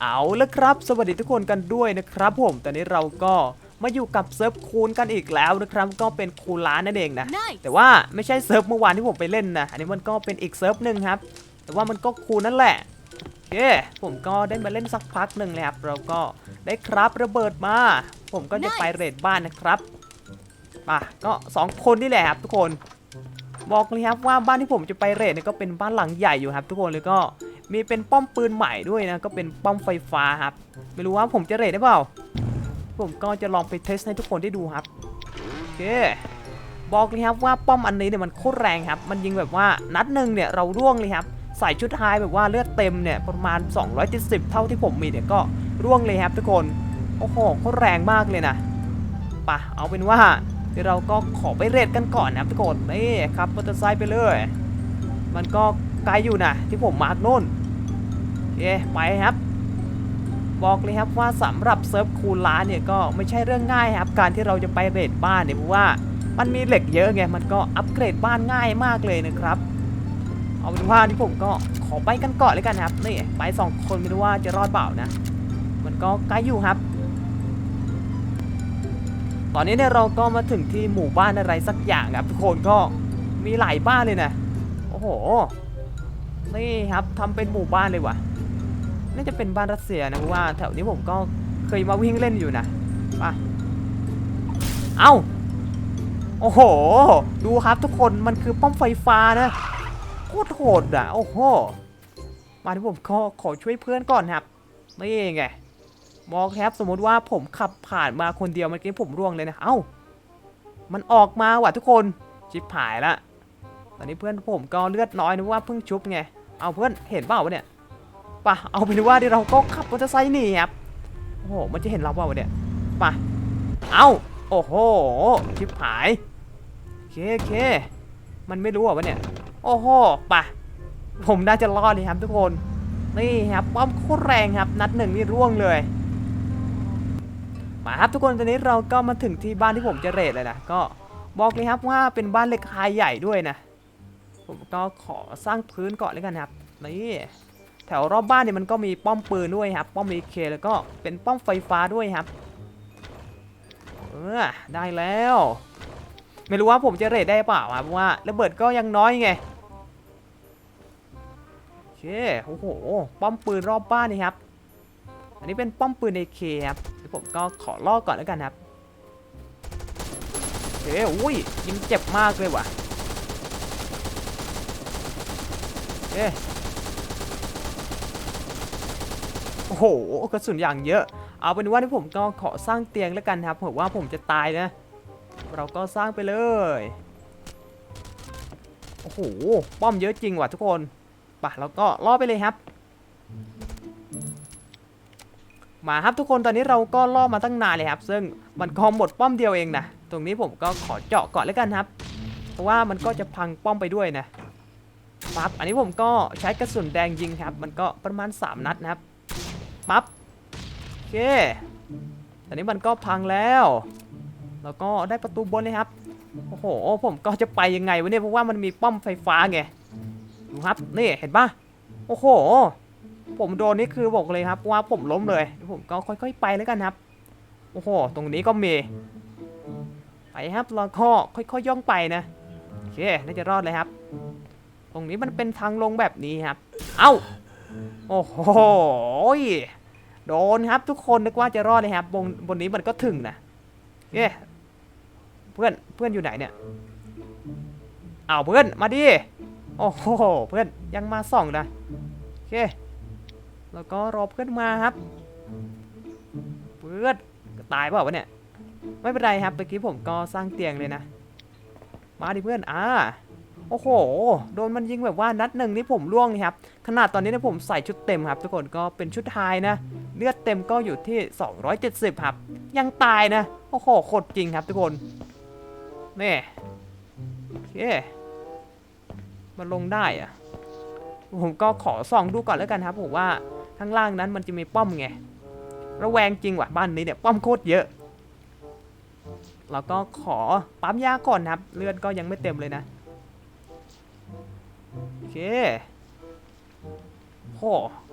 เอาละครับ สวัสดีทุกคนกันด้วยนะครับ ผมตอนนี้เราก็มาอยู่กับเซิร์ฟคูณกันอีกแล้วนะครับ ก็เป็นคูณล้านนั่นเองนะ Nice แต่ว่าไม่ใช่เซิร์ฟเมื่อวานที่ผมไปเล่นนะอันนี้มันก็เป็นอีกเซิร์ฟหนึ่งครับ แต่ว่ามันก็คูณนั่นแหละโอเคผมก็ได้มาเล่นสักพักหนึ่งเลยครับเราก็ได้ครับระเบิดมา ผมก็จะไป Nice เรดบ้านนะครับมาก็สองคนนี่แหละครับทุกคน บอกเลยครับว่าบ้านที่ผมจะไปเรดเนี่ยก็เป็นบ้านหลังใหญ่อยู่ครับ ทุกคนเลยก็ มีเป็นป้อมปืนใหม่ด้วยนะ ก็เป็นป้อมไฟฟ้าครับ ไม่รู้ว่าผมจะเรดได้เปล่า ผมก็จะลองไปเทสให้ทุกคนได้ดูครับ โอเค บอกเลยครับว่าป้อมอันนี้เนี่ยมันโคตรแรงครับ มันยิงแบบว่านัดหนึ่งเนี่ยเราร่วงเลยครับ ใส่ชุดไฮแบบว่าเลือดเต็มเนี่ยประมาณ 270 เท่าที่ผมมีเนี่ยก็ร่วงเลยครับทุกคน โอ้โหโคตรแรงมากเลยนะปะเอาเป็นว่าเดี๋ยวเราก็ขอไปเรดกันก่อนนะครับทุกคนนี่ครับมอเตอร์ไซค์ไปเลย มันก็ไกลอยู่นะที่ผมมาร์กโน่น โอเคไปครับ บอกเลยครับว่าสำหรับเซิร์ฟคูลล้านเนี่ยก็ไม่ใช่เรื่องง่ายครับ การที่เราจะไปเรดบ้านเนี่ยเพราะว่ามันมีเหล็กเยอะไง มันก็อัปเกรดบ้านง่ายมากเลยนะครับ เอาเป็นว่าที่ผมก็ขอไปกันก่อนเลยกันครับ นี่ไปสองคนไม่รู้ว่าจะรอดเปล่านะ มันก็ใกล้อยู่ครับตอนนี้เนี่ยเราก็มาถึงที่หมู่บ้านอะไรสักอย่างครับทุกคนก็มีหลายบ้านเลยนะ โอ้โห นี่ครับทำเป็นหมู่บ้านเลยว่ะ น่าจะเป็นบ้านรัสเซียนะเพราะว่าแถวนี้ผมก็เคยมาวิ่งเล่นอยู่นะไปเอ้าโอ้โห ดูครับทุกคนมันคือป้อมไฟฟ้านะโคตรโหดอะโอ้โหมาที่ผมขอขอช่วยเพื่อนก่อนครับนี่ไงบอกครับสมมติว่าผมขับผ่านมาคนเดียวเมื่อกี้ผมร่วงเลยนะเอ้า มันออกมาว่ะทุกคนชิบหายละตอนนี้เพื่อนผมก็เลือดน้อยนะเพราะว่าเพิ่งชุบไงเอาเพื่อนเห็นเปล่าวะเนี่ย ป่ะเอาเป็นว่าเดี๋ยวเราก็ขับมอเตอร์ไซค์หนีครับโอ้โหมันจะเห็นเราเปล่าวะเนี่ยป่ะเอาโอ้โหชิบหายเคเคมันไม่รู้เหรอวะเนี่ยโอ้โหป่ะผมน่าจะรอดเลยครับทุกคนนี่ครับป้อมโคตรแรงครับ นัดหนึ่งนี่ร่วงเลยมาครับทุกคนตอนนี้เราก็มาถึงที่บ้านที่ผมจะเรทเลยนะก็บอกเลยครับว่าเป็นบ้านเหล็กไฮใหญ่ด้วยนะผมก็ขอสร้างพื้นก่อนเลยกันครับนี่ แถวรอบบ้านเนี่ยมันก็มีป้อมปืนด้วยครับ ป้อมมีเคแล้วก็เป็นป้อมไฟฟ้าด้วยครับ เออได้แล้ว ไม่รู้ว่าผมจะเรทได้เปล่าครับเพราะว่าระเบิดก็ยังน้อยไงโอเคโอ้โห ป้อมปืนรอบบ้านนี่ครับ อันนี้เป็นป้อมปืนในเคครับเดี๋ยวผมก็ขอลอกก่อนแล้วกันครับโอเคอุ้ยยิงเจ็บมากเลยว่ะโอเค โอ้โหกระสุนอย่างเยอะ เอาเป็นว่าที่ผมก็ขอสร้างเตียงแล้วกันครับเผื่อว่าผมจะตายนะ เราก็สร้างไปเลยโอ้โหป้อมเยอะจริงว่ะทุกคนป่ะแล้วก็ล่อไปเลยครับ มาครับทุกคนตอนนี้เราก็ล่อมาตั้งนานเลยครับ ซึ่งมันก็หมดป้อมเดียวเองนะตรงนี้ผมก็ขอเจาะก่อนแล้วกันครับ เพราะว่ามันก็จะพังป้อมไปด้วยนะปั๊บอันนี้ผมก็ใช้กระสุนแดงยิงครับ มันก็ประมาณ 3 นัดนะครับ ปั๊บโอเคตอนนี้มันก็พังแล้ว แล้วก็ได้ประตูบนเลยครับ โอ้โห ผมก็จะไปยังไงวะเนี่ยเพราะว่ามันมีป้อมไฟฟ้าไง ดูครับ นี่เห็นปะโอ้โห ผมโดนนี่คือบอกเลยครับว่าผมล้มเลย ผมก็ค่อยๆไปแล้วกันครับ โอ้โห ตรงนี้ก็มี ไปครับแล้วก็ค่อยๆย่องไปนะ โอเค น่าจะรอดเลยครับ ตรงนี้มันเป็นทางลงแบบนี้ครับ เอ้า โอ้โห โดนครับทุกคนนึกว่าจะรอดเลยครับบนบนนี้มันก็ถึงนะเย้เพื่อนเพื่อนอยู่ไหนเนี่ยเอาเพื่อนมาดิโอ้โหเพื่อนยังมาส่องนะโอเคแล้วก็รอเพื่อนมาครับ เพื่อนตายเปล่าวะเนี่ยไม่เป็นไรครับเมื่อกี้ผมก็สร้างเตียงเลยนะ มาดิเพื่อนอ่าโอ้โห โดนมันยิงแบบว่านัดหนึ่งนี่ผมร่วงนี่ครับ ขนาดตอนนี้เนี่ยผมใส่ชุดเต็มครับ ทุกคนก็เป็นชุดไฮนะ เลือดเต็มก็อยู่ที่ 270 ครับ ยังตายนะ โอ้โหโคตรจริงครับทุกคน นี่โอเคมันลงได้อะผมก็ขอส่องดูก่อนแล้วกันครับ ผมว่าข้างล่างนั้นมันจะมีป้อมไง ระแวงจริงว่ะบ้านนี้เนี่ยป้อมโคตรเยอะ แล้วก็ขอปั๊มยาก่อนครับ เลือดก็ยังไม่เต็มเลยนะ โอเค โห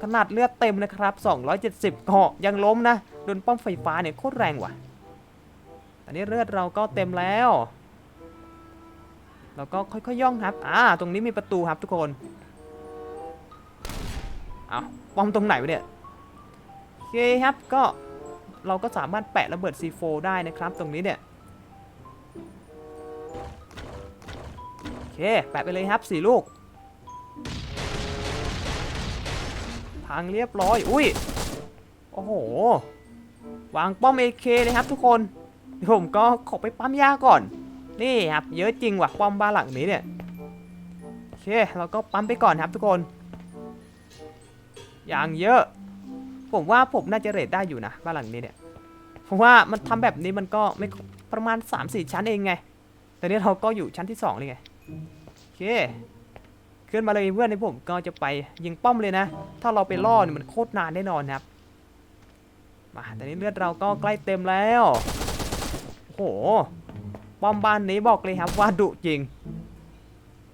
ขนาดเลือดเต็มนะครับ 270ก็ยังล้มนะโดนป้อมไฟฟ้าเนี่ยโคตรแรงว่ะตอนนี้เลือดเราก็เต็มแล้วเราก็ค่อยๆย่องครับอ่าตรงนี้มีประตูครับทุกคนเอาป้อมตรงไหนวะเนี่ยโอเคครับก็เราก็สามารถแปะระเบิด C4 ได้นะครับ ตรงนี้เนี่ยโอเคแปะไปเลยครับสี่ลูก พังเรียบร้อย อุ้ย โอ้โห วางป้อม AK เลยครับทุกคน ผมก็ขอไปปั๊มยาก่อน นี่ครับเยอะจริงว่ะป้อมบ้านหลังนี้เนี่ย โอเคเราก็ปั๊มไปก่อนครับทุกคน อย่างเยอะ ผมว่าผมน่าจะเรทได้อยู่นะบ้านหลังนี้เนี่ยเพราะว่ามันทำแบบนี้มันก็ไม่ประมาณ 3-4 ชั้นเองไง แต่นี้เราก็อยู่ชั้นที่2เลยไง โอเค ขึ้นมาเลยเพื่อนในผมก็จะไปยิงป้อมเลยนะ ถ้าเราไปล่อเนี่ยมันโคตรนานแน่นอนครับ มาแต่นี้เลือดเราก็ใกล้เต็มแล้วโอ้โหป้อมบ้านนี้บอกเลยครับว่าดุจริง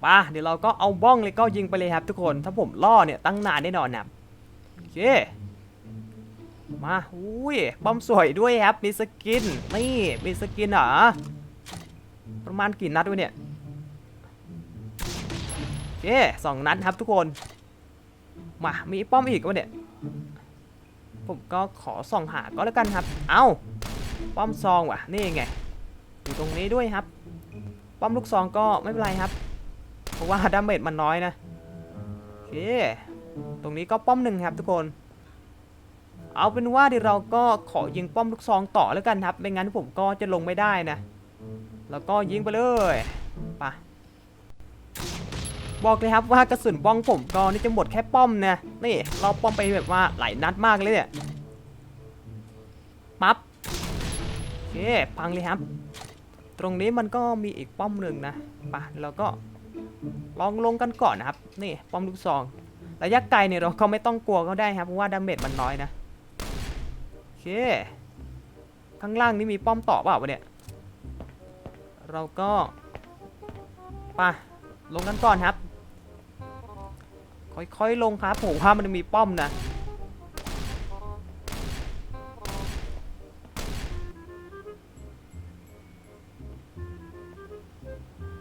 ป่ะเดี๋ยวเราก็เอาบ้องเลยก็ยิงไปเลยครับทุกคน ถ้าผมล่อเนี่ยตั้งนานแน่นอนนะครับโอเค มาอุ้ยป้อมสวยด้วยครับ มีสกิน นี่ มีสกินเหรอ ประมาณกี่นัดวะเนี่ย เคสองนัดครับทุกคน มา มีป้อมอีกวะเนี่ย ผมก็ขอส่องหาก็แล้วกันครับ เอ้า ป้อมซองว่ะ นี่ไง อยู่ตรงนี้ด้วยครับ ป้อมลูกซองก็ไม่เป็นไรครับ เพราะว่าดาเมจมันน้อยนะโอเค ตรงนี้ก็ป้อมหนึ่งครับทุกคน เอาเป็นว่าเดี๋ยวเราก็ขอยิงป้อมลูกซองต่อแล้วกันครับ ไม่งั้นผมก็จะลงไม่ได้นะ แล้วก็ยิงไปเลย ไป บอกเลยครับว่ากระสุนบ้องผมก็นี่จะหมดแค่ป้อมนะนี่เราป้อมไปแบบว่าหลายนัดมากเลยเนี่ยปั๊บโอเคพังเลยครับ ตรงนี้มันก็มีอีกป้อมหนึ่งนะไปะเราก็ลองลงกันก่อนนะครับ นี่ป้อมลูกซองระยะไกลเนี่ยเราก็ไม่ต้องกลัวก็ได้ครับเพราะว่าดาเมจมันน้อยนะโอเคข้างล่างนี่มีป้อมต่อเปล่าวะเนี่ยเราก็ไปลงกันก่อนครับ ค่อยๆลงครับผมว่ามันมีป้อมนะ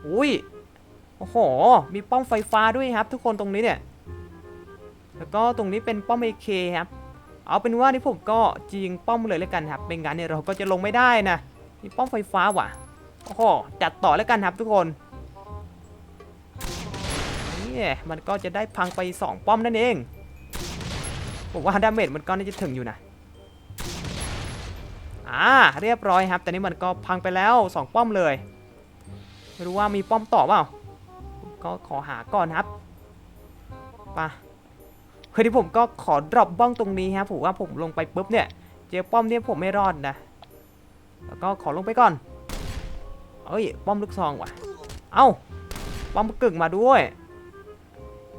อุ้ยโอ้โห มีป้อมไฟฟ้าด้วยครับ ทุกคนตรงนี้เนี่ย แล้วก็ตรงนี้เป็นป้อม AK ครับ เอาเป็นว่านี่ผมก็จิงป้อมเลยแล้วกันครับ เป็นงั้นเนี่ยเราก็จะลงไม่ได้นะ มีป้อมไฟฟ้าว่ะ โอ้โห จัดต่อแล้วกันครับทุกคน นี่มันก็จะได้พังไป 2 ป้อมนั่นเอง ผมว่าดาเมจมันก็น่าจะถึงอยู่นะอ่าเรียบร้อยครับ แต่นี้มันก็พังไปแล้ว 2 ป้อมเลย ไม่รู้ว่ามีป้อมต่อเปล่าก็ขอหาก่อนครับไปะเฮ้ยที่ผมก็ขอดรอปบ้องตรงนี้ครับผมว่าผมลงไปปุ๊บเนี่ย เจอป้อมเนี่ยผมไม่รอดนะแล้วก็ขอลงไปก่อนเอ้ยป้อมลูกซองว่ะ เอ้าป้อมกึ่งมาด้วย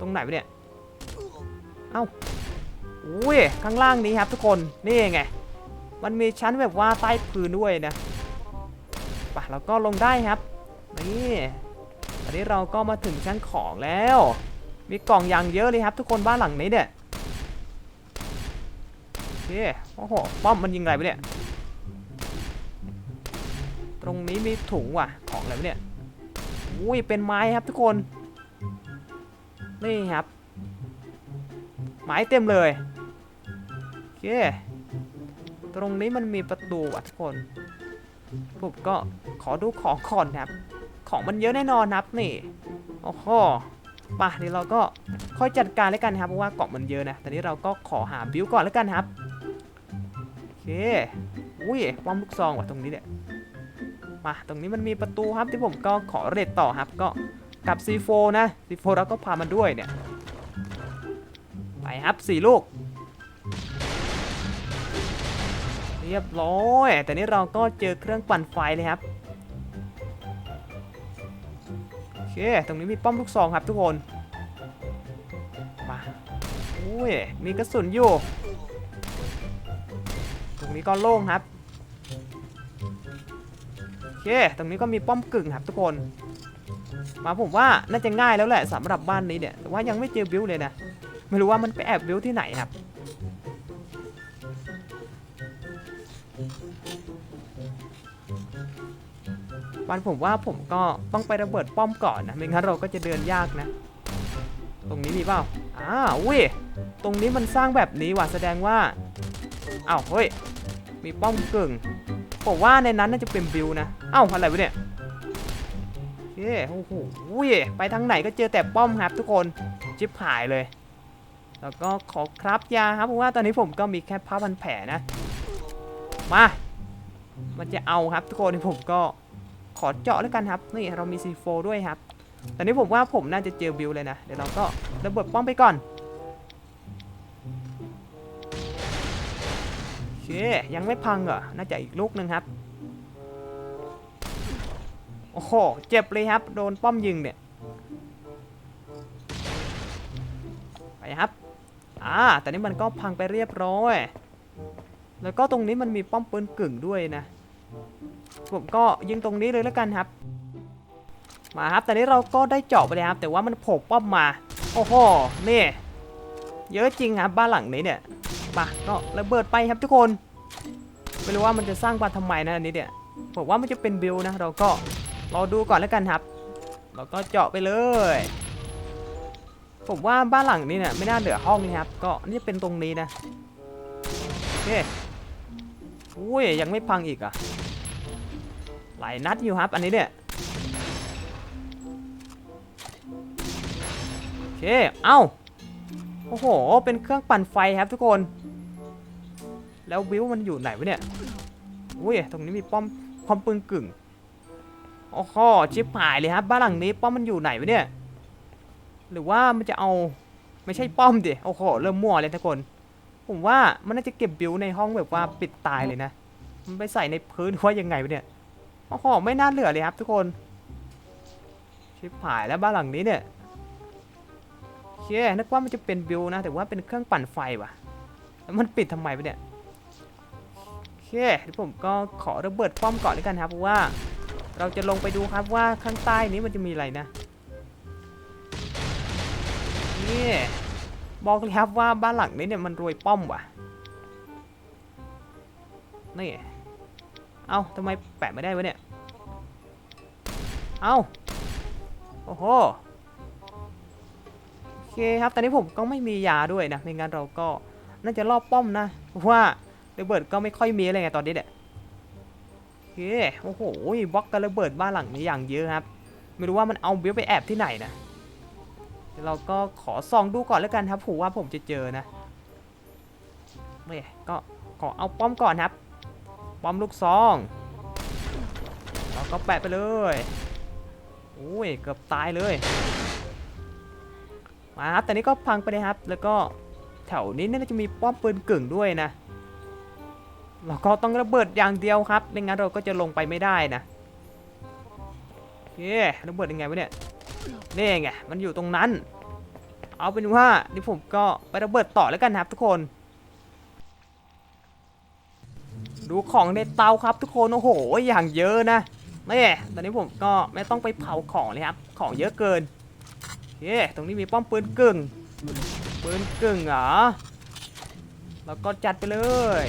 ตรงไหนวะเนี่ย เอ้าอุ้ยข้างล่างนี้ครับทุกคน นี่ไง มันมีชั้นแบบว่าใต้พื้นด้วยนะปะแล้วก็ลงได้ครับ นี่ตอนนี้เราก็มาถึงชั้นของแล้ว มีกล่องอย่างเยอะเลยครับ ทุกคนบ้านหลังนี้เนี่ยโอเคโอ้โห ป้อมมันยิงอะไรไปเนี่ย ตรงนี้มีถุงว่ะ ของอะไรวะเนี่ย อุ้ย เป็นไม้ครับทุกคน นี่ครับไม้เต็มเลย โอเค ตรงนี้มันมีประตูอะทุกคนผมก็ขอดูของก่อนครับ ของมันเยอะแน่นอนนะครับนี่โอ้โหป่ะเดี๋ยวเราก็ค่อยจัดการแล้วกันครับเพราะว่ากล่องมันเยอะนะต่นี้เราก็ขอหาบิวก่อนแล้วกันครับ โอเค อุ้ยป้อมลูกซองว่ะตรงนี้เนี่ยมาตรงนี้มันมีประตูครับที่ผมก็ขอเรทต่อครับ ก็ กับ C4 นะ C4 เราก็พามันด้วยเนี่ย ไปครับสี่ลูก เรียบร้อย แต่นี้เราก็เจอเครื่องปั่นไฟเลยครับ โอเค ตรงนี้มีป้อมลูกซองครับทุกคน มาอุ้ย มีกระสุนอยู่ ตรงนี้ก็โล่งครับ โอเค ตรงนี้ก็มีป้อมกึ่งครับทุกคน มาผมว่าน่าจะง่ายแล้วแหละสำหรับบ้านนี้เนี่ยแต่ว่ายังไม่เจอบิวเลยนะ ไม่รู้ว่ามันไปแอบบิวที่ไหนครับวันผมว่าผมก็ต้องไประเบิดป้อมก่อนนะไม่งั้นเราก็จะเดินยากนะ ตรงนี้มีเปล่าอ้าวอุ้ยตรงนี้มันสร้างแบบนี้ว่ะแสดงว่าอ้าวเฮ้ยมีป้อมกึ่งผมว่าในนั้นน่าจะเป็นบิวนะอ้าวอะไรวะเนี่ย โอเคโอ้โหไปทางไหนก็เจอแต่ป้อมครับทุกคนจิบหายเลย แล้วก็ขอครับยาครับเพราะว่าตอนนี้ผมก็มีแค่ผ้าพันแผลนะ มา มันจะเอาครับทุกคนผมก็ขอเจาะแล้วกันครับ นี่เรามี C4 ด้วยครับ ตอนนี้ผมว่าผมน่าจะเจอบิวเลยนะ เดี๋ยวเราก็ระเบิดป้อมไปก่อนโอเคยังไม่พังเหรอ น่าจะอีกลูกหนึ่งครับ โอ้โห เจ็บเลยครับ โดนป้อมยิงเนี่ย ไปครับ อ่า แต่นี้มันก็พังไปเรียบร้อย แล้วก็ตรงนี้มันมีป้อมปืนกึ่งด้วยนะ ผมก็ยิงตรงนี้เลยแล้วกันครับ มาครับ แต่นี้เราก็ได้เจาะไปเลยครับ แต่ว่ามันโผล่ป้อมมา โอ้โห นี่ เยอะจริงครับบ้านหลังนี้เนี่ยมาก็ระเบิดไปครับทุกคน ไม่รู้ว่ามันจะสร้างบ้านทำไมนะอันนี้เนี่ยผมว่ามันจะเป็นบิลนะ เราก็ รอดูก่อนแล้วกันครับ เราก็เจาะไปเลย ผมว่าบ้านหลังนี้เนี่ยไม่น่าเหลือห้องนี้ครับ ก็นี่เป็นตรงนี้นะโอเคอุ้ยยังไม่พังอีกอะ หลายนัดอยู่ครับ อันนี้เนี่ยโอเค เอ้า โอ้โห เป็นเครื่องปั่นไฟครับทุกคน แล้ววิวมันอยู่ไหนวะเนี่ย อุ้ย ตรงนี้มีป้อม ป้อมปืนกึ่ง โอ้โหชิปหายเลยครับบ้านหลังนี้ป้อมมันอยู่ไหนวะเนี่ย หรือว่ามันจะเอาไม่ใช่ป้อมดิโอ้โหเริ่มมั่วเลยทุกคน ผมว่ามันน่าจะเก็บบิวในห้องแบบว่าปิดตายเลยนะ มันไปใส่ในพื้นว่ายังไงวะเนี่ยโอ้โหไม่น่าเหลือเลยครับ ทุกคนชิปหายแล้วบ้านหลังนี้เนี่ยโอเคนึกว่ามันจะเป็นบิวนะ แต่ว่าเป็นเครื่องปั่นไฟว่ะแล้วมันปิดทำไมวะเนี่ยโอเคเดี๋ยวผมก็ขอระเบิดป้อมก่อนแล้วกันครับเพราะว่า เราจะลงไปดูครับว่าข้างใต้นี้มันจะมีอะไรนะ นี่บอกเลยครับว่าบ้านหลังนี้เนี่ยมันรวยป้อมว่ะ นี่ เอ้าทำไมแปะไม่ได้วะเนี่ย เอ้า โอ้โห โอเคครับตอนนี้ผมก็ไม่มียาด้วยนะ ไม่งั้นเราก็น่าจะรอบป้อมนะ เพราะว่าระเบิดก็ไม่ค่อยมีอะไรไงตอนนี้เนี่ย เคโอ้โหบล็อกกับระเบิดบ้านหลังนี้อย่างเยอะครับ ไม่รู้ว่ามันเอาเบลไปแอบที่ไหนนะเราก็ขอส่องดูก่อนแล้วกันครับผมว่าผมจะเจอนะนี่ก็ขอเอาป้อมก่อนครับ ป้อมลูกซองเราก็แปะไปเลยโอ้ยเกือบตายเลยมาครับแต่นี้ก็พังไปเลยครับ แล้วก็แถวนี้น่าจะมีป้อมปืนกึ่งด้วยนะ เราก็ต้องระเบิดอย่างเดียวครับไม่งั้นเราก็จะลงไปไม่ได้นะโอเคระเบิดยังไงวะเนี่ยนี่ไงมันอยู่ตรงนั้น เอาเป็นว่าเดี๋ยวผมก็ไประเบิดต่อแล้วกันครับทุกคน ดูของในเตาครับทุกคนโอ้โหอย่างเยอะนะนี่ตอนนี้ผมก็ไม่ต้องไปเผาของเลยครับ ของเยอะเกินโอเคตรงนี้มีป้อมปืนกึ่งปืนกึ่งเหรอแล้วก็จัดไปเลย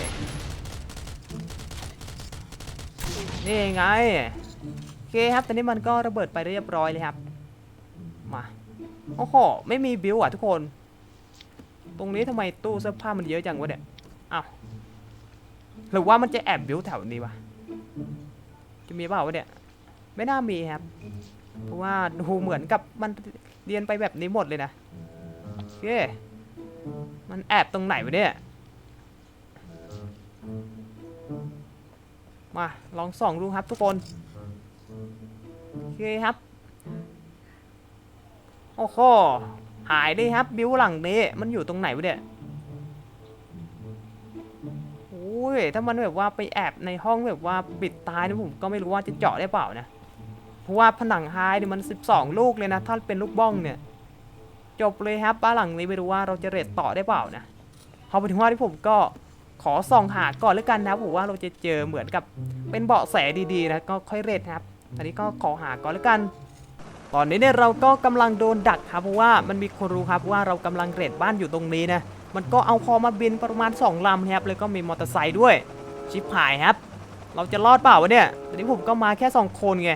นี่ไงโอเคครับตอนนี้มันก็ระเบิดไปเรียบร้อยเลยครับ มาโอ้โหไม่มีบิวอะทุกคน ตรงนี้ทำไมตู้เสื้อผ้ามันเยอะจังวะเนี่ยอ้าวหรือว่ามันจะแอบบิวแถวนี้วะจะมีเปล่าวะเนี่ยไม่น่ามีครับ เพราะว่าดูเหมือนกับมันเรียนไปแบบนี้หมดเลยนะโอเคมันแอบตรงไหนวะเนี่ย มาลองส่องดูครับทุกคนโอเคครับ โอ้โหหายเลยครับ บิวหลังนี้มันอยู่ตรงไหนวะเนี่ยโอ้ยถ้ามันแบบว่าไปแอบในห้องแบบว่าปิดตายนี่ผมก็ไม่รู้ว่าจะเจาะได้เปล่านะเพราะว่าผนังไฮเนี่ยมัน 12 ลูกเลยนะถ้าเป็นลูกบ้องเนี่ย จบเลยครับบ้านหลังนี้ไม่รู้ว่าเราจะเรทต่อได้เปล่านะพอไปถึงว่าที่ผมก็ ขอส่องหาก่อนแล้วกันนะผมว่าเราจะเจอเหมือนกับเป็นเบาะแสดีๆนะก็ค่อยเรทครับอันนี้ก็ขอหาก่อนแล้วกัน ตอนนี้เนี่ยเราก็กำลังโดนดักครับเพราะว่ามันมีคนรู้ครับว่าเรากำลังเรดบ้านอยู่ตรงนี้นะมันก็เอาคอมาบินประมาณ 2ลำครับแล้วก็มีมอเตอร์ไซค์ด้วย ชิบหายครับ เราจะรอดเปล่าวะเนี่ยตอนนี้ผมก็มาแค่ 2 คนไง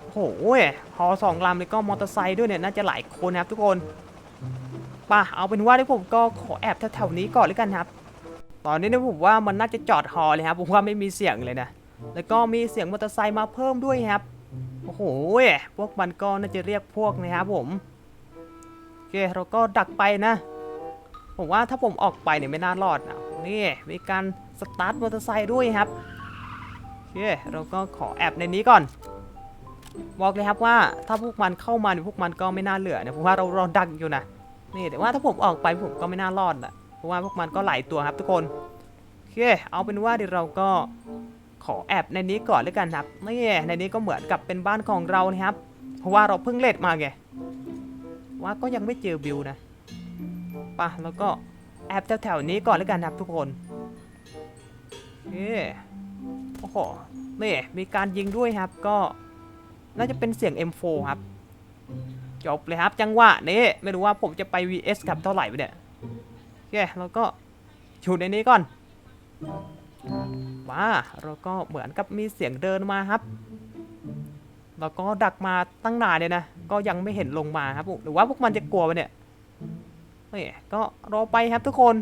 โอ้โหพอสองลำแล้วก็มอเตอร์ไซค์ด้วยเนี่ยน่าจะหลายคนนะครับทุกคนป่ะเอาเป็นว่าที่ผมก็ขอแอบแถวๆนี้ก่อนเลยกันครับ ตอนนี้เนี่ยผมว่ามันน่าจะจอดฮอเลยครับ ผมว่าไม่มีเสียงเลยนะ แล้วก็มีเสียงมอเตอร์ไซค์มาเพิ่มด้วยครับ โอ้โห พวกมันก็น่าจะเรียกพวกนะครับผม โอเค เราก็ดักไปนะ ผมว่าถ้าผมออกไปเนี่ยไม่น่ารอดนะนี่มีการสตาร์ทมอเตอร์ไซค์ด้วยครับ โอเค เราก็ขอแอบในนี้ก่อน บอกเลยครับว่าถ้าพวกมันเข้ามาเนี่ยพวกมันก็ไม่น่าเหลือนะเพราะว่าเราเราดักอยู่นะ นี่แต่ว่าถ้าผมออกไปผมก็ไม่น่ารอดนะ เพราะว่าพวกมันก็หลายตัวครับทุกคนโอเคเอาเป็นว่าเดี๋ยวเราก็ขอแอบในนี้ก่อนเลยกันครับนี่ในนี้ก็เหมือนกับเป็นบ้านของเรานะครับ เพราะว่าเราเพิ่งเลดมาไงว่าก็ยังไม่เจอบิวนะปะแล้วก็แอบแถวๆนี้ก่อนเลยกันครับทุกคนเอโอ้โหนี่มีการยิงด้วยครับก็น่าจะเป็นเสียง M4 ครับจบเลยครับจังหวะนี้ไม่รู้ว่าผมจะไป VS กับเท่าไหร่ไปเนี่ย เคแล้วก็อยู่ในนี้ก่อนมาเราก็เหมือนกับมีเสียงเดินมาครับ แล้วก็ดักมาตั้งนานเลยนะ ก็ยังไม่เห็นลงมาครับ หรือว่าพวกมันจะกลัวไปเนี่ยนี่ก็รอไปครับทุกคน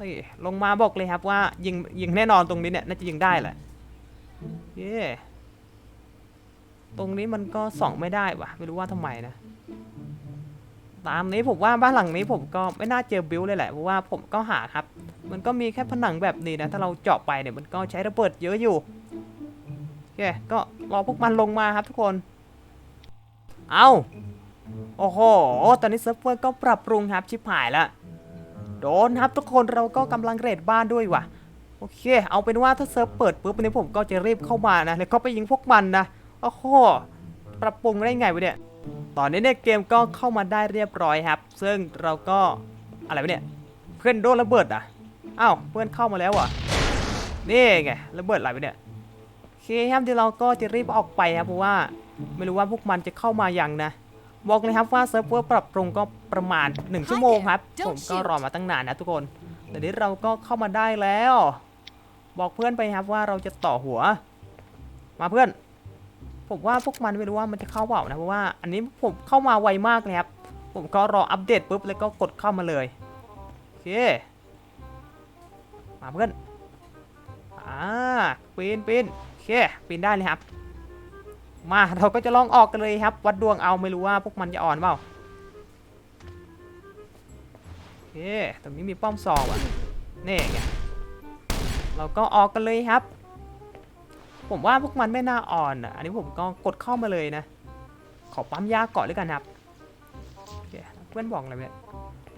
นี่ลงมาบอกเลยครับว่ายิงยิงแน่นอนตรงนี้เนี่ยน่าจะยิงได้แหละเย้ตรงนี้มันก็ส่องไม่ได้วะไม่รู้ว่าทำไมนะ ตามนี้ผมว่าบ้านหลังนี้ผมก็ไม่น่าเจอบิวเลยแหละเพราะว่าผมก็หาครับ มันก็มีแค่ผนังแบบนี้นะ ถ้าเราเจาะไปเนี่ยมันก็ใช้ระเบิดเยอะอยู่โอเคก็รอพวกมันลงมาครับทุกคน เอาโอ้โห ตอนนี้เซิร์ฟเวอร์ก็ปรับปรุงครับชิบหายละโดนครับทุกคนเราก็กำลังเรดบ้านด้วยว่ะโอเค เอาเป็นว่าถ้าเซิร์ฟเปิดปุ๊บวันนี้ผมก็จะรีบเข้ามานะแล้วก็ไปยิงพวกมันนะโอ้โหปรับปรุงได้ไงวะเนี่ย ตอนนี้เนี่ยเกมก็เข้ามาได้เรียบร้อยครับ ซึ่งเราก็อะไรวะเนี่ยเพื่อนโดนระเบิดอะอ้าวเพื่อนเข้ามาแล้วอะนี่ไงระเบิดอะไรไปเนี่ยโอเคครับเดี๋ยวเราก็จะรีบออกไปครับเพราะว่าไม่รู้ว่าพวกมันจะเข้ามายังนะบอกเลยครับว่าเซิร์ฟเวอร์ปรับปรุงก็ประมาณ 1 ชั่วโมงครับ ผมก็รอมาตั้งนานนะทุกคนแต่นี้เราก็เข้ามาได้แล้ว บอกเพื่อนไปครับว่าเราจะต่อหัว มาเพื่อน ผมว่าพวกมันไม่รู้ว่ามันจะเข้าเปล่านะเพราะว่าอันนี้ผมเข้ามาไวมากเลยครับ ผมก็รออัปเดตปุ๊บแล้วก็กดเข้ามาเลยโอเคมาเพื่อนอ่าปีนปีนโอเคปีนได้เลยครับ มาเราก็จะลองออกกันเลยครับ วัดดวงเอาไม่รู้ว่าพวกมันจะอ่อนเปล่าโอเคตรงนี้มีป้อมซองว่ะนี่ไงเราก็ออกกันเลยครับ ผมว่าพวกมันไม่น่าอ่อนอะ อันนี้ผมก็กดเข้ามาเลยนะ ขอปั๊มยาก่อนด้วยกันครับเพื่อนบอกอะไรเนี่ย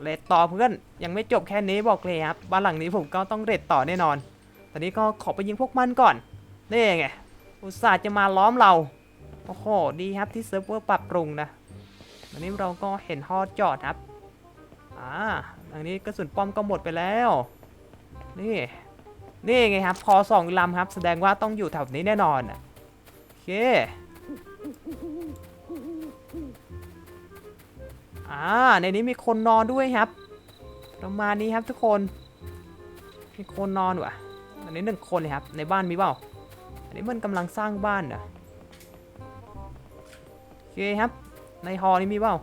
เรดต่อเพื่อนยังไม่จบแค่นี้บอกเลยครับบ้านหลังนี้ผมก็ต้องเรดต่อแน่นอน ตอนนี้ก็ขอไปยิงพวกมันก่อนนี่ไงอุตส่าห์จะมาล้อมเราโอ้โหดีครับที่เซิร์ฟเวอร์ปรับปรุงนะตอนนี้เราก็เห็นฮอจอดครับอ่าอันนี้กระสุนป้อมก็หมดไปแล้ว นี่ นี่ไงครับ พอสองลำครับ แสดงว่าต้องอยู่แถวนี้แน่นอนอะโอเคอ่าในนี้มีคนนอนด้วยครับ ประมาณนี้ครับทุกคนมีคนนอนว่ะอันนี้หนึ่งคนเลยครับ ในบ้านมีเปล่าอันนี้มันกำลังสร้างบ้านนะโอเคครับ ในฮอนี้มีเปล่า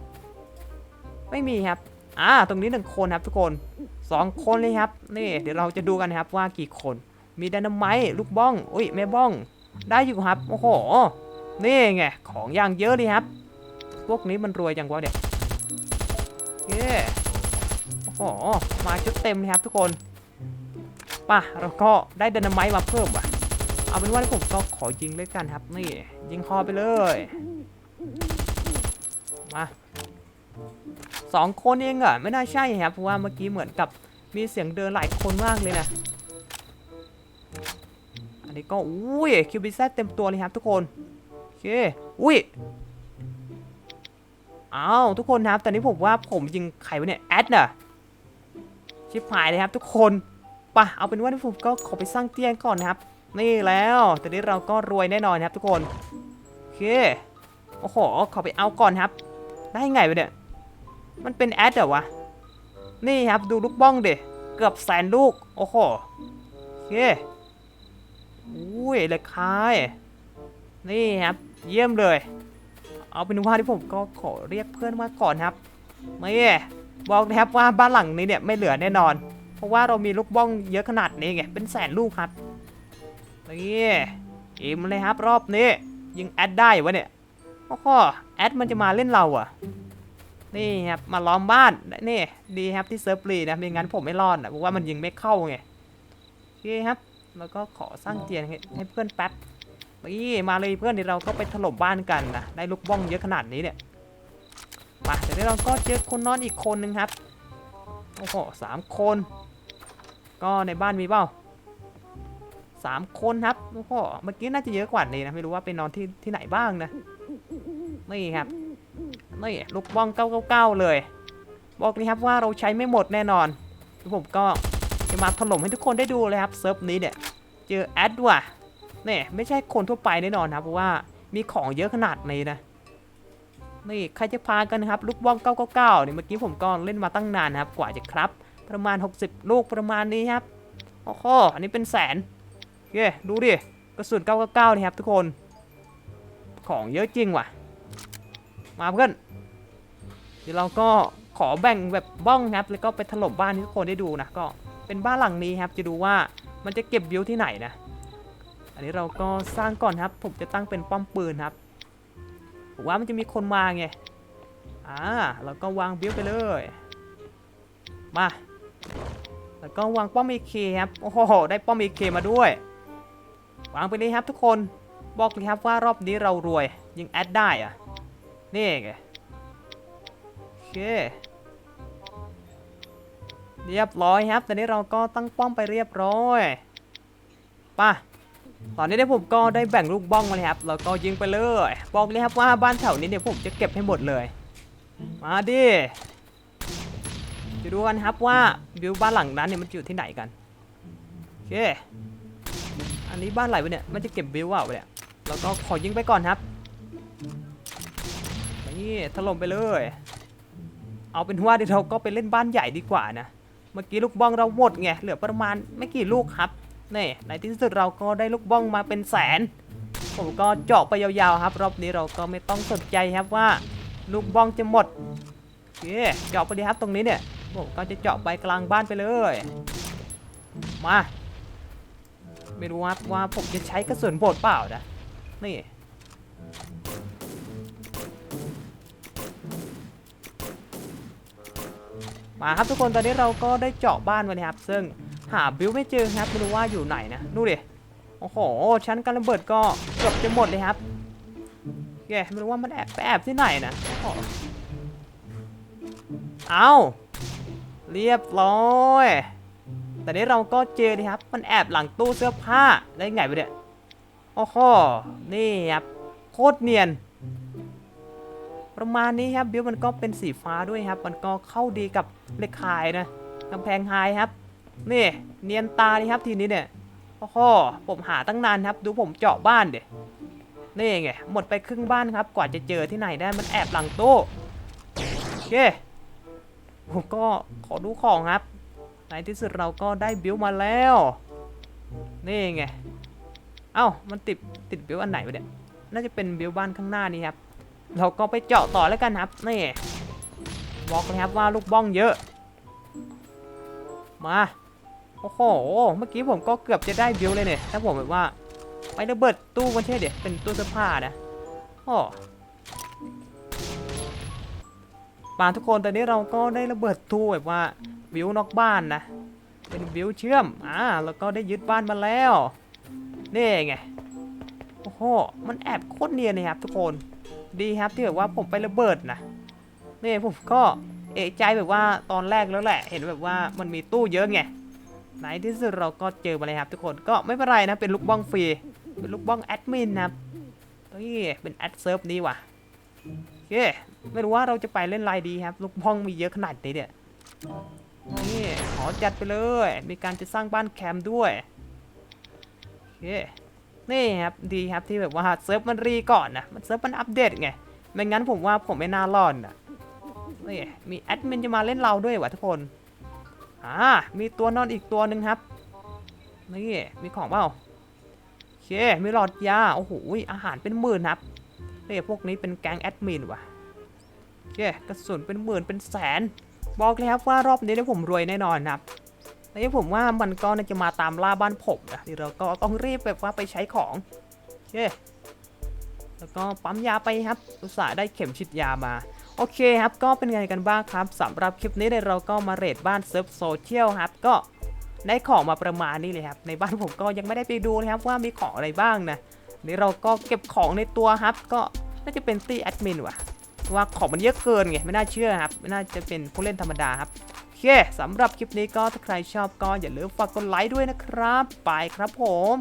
ไม่มีครับอ่าตรงนี้หนึ่งคนครับทุกคน สองคนเลยครับ นี่เดี๋ยวเราจะดูกันนะครับว่ากี่คน มีไดนาไมต์ลูกบ้อง อุ้ยแม่บ้อง ได้อยู่ครับ โอ้โห นี่ไง ของอย่างเยอะเลยครับ พวกนี้มันรวยจังวะเนี่ยเย้โอ้โห มาชุดเต็มเลยครับทุกคนป่ะเราก็ได้ไดนาไมต์มาเพิ่มว่ะ เอาเป็นว่าผมก็ขอยิงเลยกันครับ นี่ ยิงคอไปเลย มา สองคนเองอะไม่น่าใช่ครับเพราะว่าเมื่อกี้เหมือนกับมีเสียงเดินหลายคนมากเลยนะ อันนี้ก็อุ้ยคิวบิซเต็มตัวเลยครับทุกคนโอเคอุ้ยอ้าวทุกคนครับตอนนี้ผมว่าผมยิงใครวะเนี่ยแอดน่ะชิบหายเลยครับทุกคนปะเอาเป็นว่าผมก็ขอไปสร้างเตียงก่อนนะครับ นี่แล้วตอนนี้เราก็รวยแน่นอนครับทุกคนโอเคโอ้โหขอไปเอาก่อนครับ ได้ไงวะเนี่ย มันเป็นแอดเหรอวะ นี่ครับดูลูกบ้องเด็เกือบแสนลูก โอ้โหโอเคอุ้ยเลยคายนี่ครับ เยี่ยมเลย เอาเป็นว่าที่ผมก็ขอเรียกเพื่อนมาก่อนครับไม่บอกนะครับว่าบ้านหลังนี้เนี่ยไม่เหลือแน่นอน เพราะว่าเรามีลูกบ้องเยอะขนาดนี้ไงเป็นแสนลูกครับนี่อิ่มเลยครับรอบนี้ยิงแอดได้วะเนี่ยโอ้โหแอดมันจะมาเล่นเราอะ นี่ครับ มาล้อมบ้าน นี่ ดีครับที่เซิร์ฟฟรีนะไม่งั้นผมไม่รอดนะเพราะว่ามันยิงไม่เข้าไงโอเคครับ แล้วก็ขอสร้างเตียงให้ให้เพื่อนแป๊บนี่มาเลยเพื่อนเดี๋ยวเราก็ไปถล่มบ้านกันนะได้ลูกบ้องเยอะขนาดนี้เนี่ยมาเดี๋ยวเราก็เจอคนนอนอีกคนนึงครับโอ้โหสามคน ก็ในบ้านมีเปล่าสามคนครับโอ้โหเมื่อกี้น่าจะเยอะกว่านี้นะไม่รู้ว่าไปนอนที่ที่ไหนบ้างนะนี่ครับ นี่ลูกบ้อง999 เลย บอกเลยครับว่าเราใช้ไม่หมดแน่นอนผมก็จะมาถล่มให้ทุกคนได้ดูเลยครับเซิร์ฟนี้เนี่ย เจอแอดว่ะนี่ไม่ใช่คนทั่วไปแน่นอนครับเพราะว่ามีของเยอะขนาดนี้นะนี่ใครจะพากันนะครับ ลูกบ้อง 999เนี่ยเมื่อกี้ผมก็เล่นมาตั้งนานนะครับ กว่าจะครับ ประมาณ 60 ลูกประมาณนี้ครับโอ้โหอันนี้เป็นแสนเย้ดูดิกระสุน 999นี่ครับทุกคน ของเยอะจริงว่ะ มาเพื่อนเดี๋ยวเราก็ขอแบ่งแบบบ้องครับ แล้วก็ไปถล่มบ้านให้ทุกคนได้ดูนะก็เป็นบ้านหลังนี้ครับ จะดูว่ามันจะเก็บวิวที่ไหนนะ อันนี้เราก็สร้างก่อนครับ ผมจะตั้งเป็นป้อมปืนครับผมว่ามันจะมีคนมาไงอ่าแล้วก็วางบิวไปเลย มาแล้วก็วางป้อม AK ครับโอ้โหได้ป้อม AK มาด้วย วางไปเลยครับทุกคนบอกเลยครับว่ารอบนี้เรารวยยิงแอดได้อะ นี่ไงโอเคเรียบร้อยครับ ตอนนี้เราก็ตั้งป้อมไปเรียบร้อยป่ะตอนนี้เนี่ยผมก็ได้แบ่งลูกบ้องมาเลยครับ แล้วก็ยิงไปเลย บอกเลยครับว่าบ้านแถวนี้เนี่ยผมจะเก็บให้หมดเลย มาดิจะดูกันครับว่าวิวบ้านหลังนั้นเนี่ยมันอยู่ที่ไหนกันโอเค อันนี้บ้านไหนวะเนี่ย มันจะเก็บวิวเปล่าวะเนี่ย แล้วก็ขอยิงไปก่อนครับ นี่ถล่มไปเลย เอาเป็นว่าเดี๋ยวเราก็ไปเล่นบ้านใหญ่ดีกว่านะ เมื่อกี้ลูกบ้องเราหมดไง เหลือประมาณไม่กี่ลูกครับ นี่ในที่สุดเราก็ได้ลูกบ้องมาเป็นแสน ผมก็เจาะไปยาวๆครับ รอบนี้เราก็ไม่ต้องสนใจครับว่า ลูกบ้องจะหมดโอเคเจาะไปดีครับตรงนี้เนี่ย ผมก็จะเจาะไปกลางบ้านไปเลย มา ไม่รู้ครับว่าผมจะใช้กระสุนโบดเปล่านะ นี่ มาครับทุกคนตอนนี้เราก็ได้เจาะบ้านมาเลยครับ ซึ่งหาบิวไม่เจอครับไม่รู้ว่าอยู่ไหนนะดูดิโอ้โหชั้นการระเบิดก็เกือบจะหมดเลยครับแกไม่รู้ว่ามันแอบไปแอบที่ไหนนะเอาเรียบร้อยแต่นี้เราก็เจอเลยครับ มันแอบหลังตู้เสื้อผ้าได้ไงไปเนี่ยโอ้โหนี่ครับโคตรเนียน ประมาณนี้ครับบิวมันก็เป็นสีฟ้าด้วยครับ มันก็เข้าดีกับเล็กคายนะกำแพงไฮครับ นี่เนียนตานี่ครับทีนี้เนี่ยโอ้โหผมหาตั้งนานครับ ดูผมเจาะบ้านเด็นี่ไงหมดไปครึ่งบ้านครับ กว่าจะเจอที่ไหนได้มันแอบหลังโต๊ะโอเคผมก็ขอดูของครับในที่สุดเราก็ได้บิวมาแล้ว นี่ไง เอ้า มันติดติดบิวอันไหนวะเนี่ย น่าจะเป็นบิวบ้านข้างหน้านี่ครับ เราก็ไปเจาะต่อแล้วกันครับนี่บอกเลยครับว่าลูกบ้องเยอะ มาโอ้โหเมื่อกี้ผมก็เกือบจะได้บิวเลยเนี่ยถ้าผมแบบว่าไประเบิดตู้มันใช่เดี๋ยวเป็นตู้เสื้อผ้านะโอ้ปาทุกคนตอนนี้เราก็ได้ระเบิดตู้แบบว่าบิวนอกบ้านนะเป็นบิวเชื่อมอ่าแล้วก็ได้ยึดบ้านมาแล้วนี่ไงโอ้โหมันแอบโคตรเนียนเลยครับทุกคน ดีครับที่แบบว่าผมไประเบิดนะนี่ผมก็เอะใจแบบว่าตอนแรกแล้วแหละ เห็นแบบว่ามันมีตู้เยอะไงไหนที่สุดเราก็เจอมาเลยครับ ทุกคนก็ไม่เป็นไรนะเป็นลูกบ้องฟรีเป็นลูกบ้องแอดมินนะครับเฮ้ยเป็นแอดเซิร์ฟนี้ว่ะโอเคไม่รู้ว่าเราจะไปเล่นไรดีครับ ลูกบ้องมีเยอะขนาดนี้เนี่ยนี่ขอจัดไปเลย มีการจะสร้างบ้านแคมป์ด้วยโอเค นี่ครับดีครับที่แบบว่าเซิร์ฟมันรีก่อนนะมันเซิร์ฟมันอัปเดตไงไม่งั้นผมว่าผมไม่น่ารอดอะนี่มีแอดมินจะมาเล่นเราด้วยวะทุกคนอ่ามีตัวนอนอีกตัวหนึ่งครับนี่มีของเปล่าโอเคมีหลอดยาโอ้โหอาหารเป็นหมื่นครับนี่พวกนี้เป็นแก๊งแอดมินว่ะโอเคกระสุนเป็นหมื่นเป็นแสน บอกเลยครับว่ารอบนี้เนี่ยผมรวยแน่นอนครับ แล้ผมว่ามันก็น่าจะมาตามล่าบ้านผมนะที่เราก็ต้องรีบแบบว่าไปใช้ของโอเคแล้วก็ปั๊มยาไปครับ อุตส่าห์ได้เข็มฉีดยามา โอเคครับ ก็เป็นไงกันบ้างครับสำหรับคลิปนี้เนี่ยเราก็มาเรทบ้านเซิร์ฟโซเชียลครับ ก็ได้ของมาประมาณนี้เลยครับ ในบ้านผมก็ยังไม่ได้ไปดูนะครับว่ามีของอะไรบ้างนะนี่เราก็เก็บของในตัวครับ ก็น่าจะเป็นตีแอดมินว่ะเพราะว่าของมันเยอะเกินไงไม่น่าเชื่อครับ ไม่น่าจะเป็นผู้เล่นธรรมดาครับ เคสำหรับคลิปนี้ก็ถ้าใครชอบก็อย่าลืมฝากกดไลค์ด้วยนะครับ ไปครับผม